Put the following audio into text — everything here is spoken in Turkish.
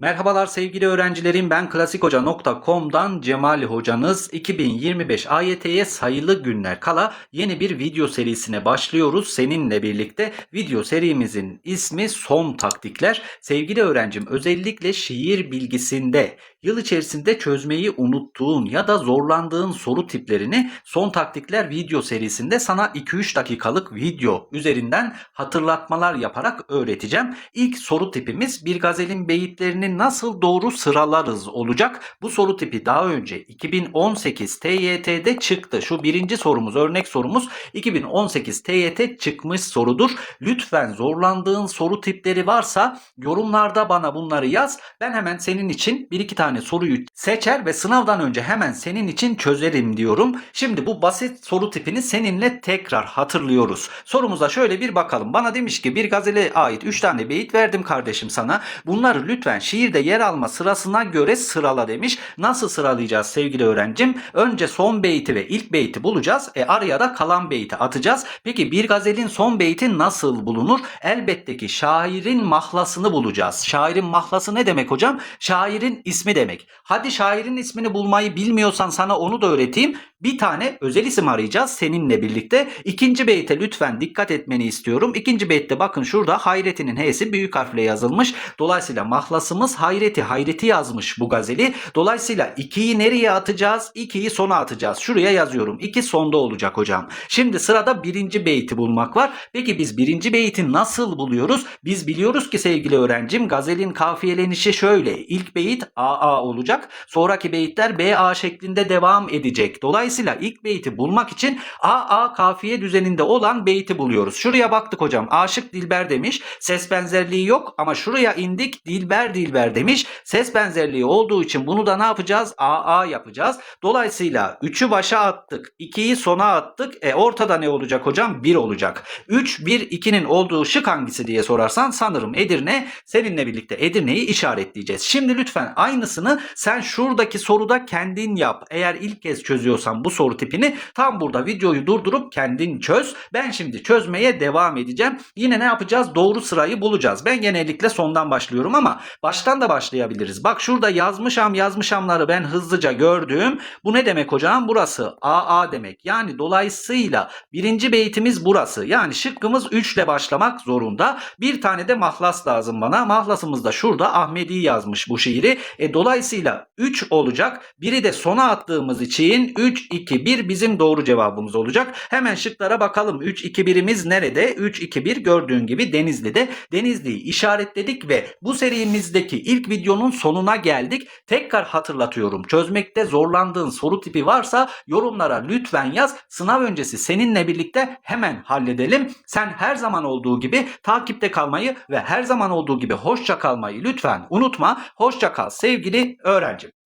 Merhabalar sevgili öğrencilerim ben klasikhoca.com'dan Cemal hocanız. 2025 AYT'ye sayılı günler kala yeni bir video serisine başlıyoruz. Seninle birlikte video serimizin ismi son taktikler. Sevgili öğrencim özellikle şiir bilgisinde yıl içerisinde çözmeyi unuttuğun ya da zorlandığın soru tiplerini son taktikler video serisinde sana 2-3 dakikalık video üzerinden hatırlatmalar yaparak öğreteceğim. İlk soru tipimiz bir gazelin beyitlerini nasıl doğru sıralarız olacak. Bu soru tipi daha önce 2018 TYT'de çıktı. Şu birinci sorumuz örnek sorumuz 2018 TYT çıkmış sorudur. Lütfen zorlandığın soru tipleri varsa yorumlarda bana bunları yaz. Ben hemen senin için bir iki tane soruyu seçer ve sınavdan önce hemen senin için çözerim diyorum. Şimdi bu basit soru tipini seninle tekrar hatırlıyoruz. Sorumuza şöyle bir bakalım. Bana demiş ki bir gazele ait 3 tane beyit verdim kardeşim sana. Bunları lütfen şiirde yer alma sırasına göre sırala demiş. Nasıl sıralayacağız sevgili öğrencim? Önce son beyti ve ilk beyti bulacağız. E araya da kalan beyti atacağız. Peki bir gazelin son beyti nasıl bulunur? Elbette ki şairin mahlasını bulacağız. Şairin mahlası ne demek hocam? Şairin ismi demek. Hadi şairin ismini bulmayı bilmiyorsan sana onu da öğreteyim. Bir tane özel isim arayacağız seninle birlikte. İkinci beyte lütfen dikkat etmeni istiyorum. İkinci beytte bakın şurada Hayret'inin H'si büyük harfle yazılmış. Dolayısıyla mahlasımız Hayret'i. Hayret'i yazmış bu gazeli. Dolayısıyla 2'yi nereye atacağız? 2'yi sona atacağız. Şuraya yazıyorum. 2 sonda olacak hocam. Şimdi sırada birinci beyti bulmak var. Peki biz birinci beyti nasıl buluyoruz? Biz biliyoruz ki sevgili öğrencim gazelin kafiyelenişi şöyle. İlk beyit AA olacak. Sonraki beyitler BA şeklinde devam edecek. Dolayısıyla ilk beyti bulmak için AA kafiye düzeninde olan beyti buluyoruz. Şuraya baktık hocam. Aşık Dilber demiş. Ses benzerliği yok ama şuraya indik. Dilber Dilber demiş. Ses benzerliği olduğu için bunu da ne yapacağız? AA yapacağız. Dolayısıyla 3'ü başa attık. 2'yi sona attık. E ortada ne olacak hocam? 1 olacak. 3, 1, 2'nin olduğu şık hangisi diye sorarsan sanırım Edirne. Seninle birlikte Edirne'yi işaretleyeceğiz. Şimdi lütfen aynısını sen şuradaki soruda kendin yap. Eğer ilk kez çözüyorsan bu soru tipini tam burada videoyu durdurup kendin çöz. Ben şimdi çözmeye devam edeceğim. Yine ne yapacağız? Doğru sırayı bulacağız. Ben genellikle sondan başlıyorum ama baştan da başlayabiliriz. Bak şurada yazmışam yazmışamları ben hızlıca gördüm. Bu ne demek hocam? Burası AA demek. Yani dolayısıyla birinci beytimiz burası. Yani şıkkımız 3 ile başlamak zorunda. Bir tane de mahlas lazım bana. Mahlasımız da şurada Ahmedi yazmış bu şiiri. E, dolayısıyla 3 olacak. Biri de sona attığımız için 3, 2, 1 bizim doğru cevabımız olacak. Hemen şıklara bakalım. 3, 2, 1'imiz nerede? 3, 2, 1 gördüğün gibi Denizli'de. Denizli'yi işaretledik ve bu serimizdeki ilk videonun sonuna geldik. Tekrar hatırlatıyorum. Çözmekte zorlandığın soru tipi varsa yorumlara lütfen yaz. Sınav öncesi seninle birlikte hemen halledelim. Sen her zaman olduğu gibi takipte kalmayı ve her zaman olduğu gibi hoşça kalmayı lütfen unutma. Hoşça kal sevgili öğrencim.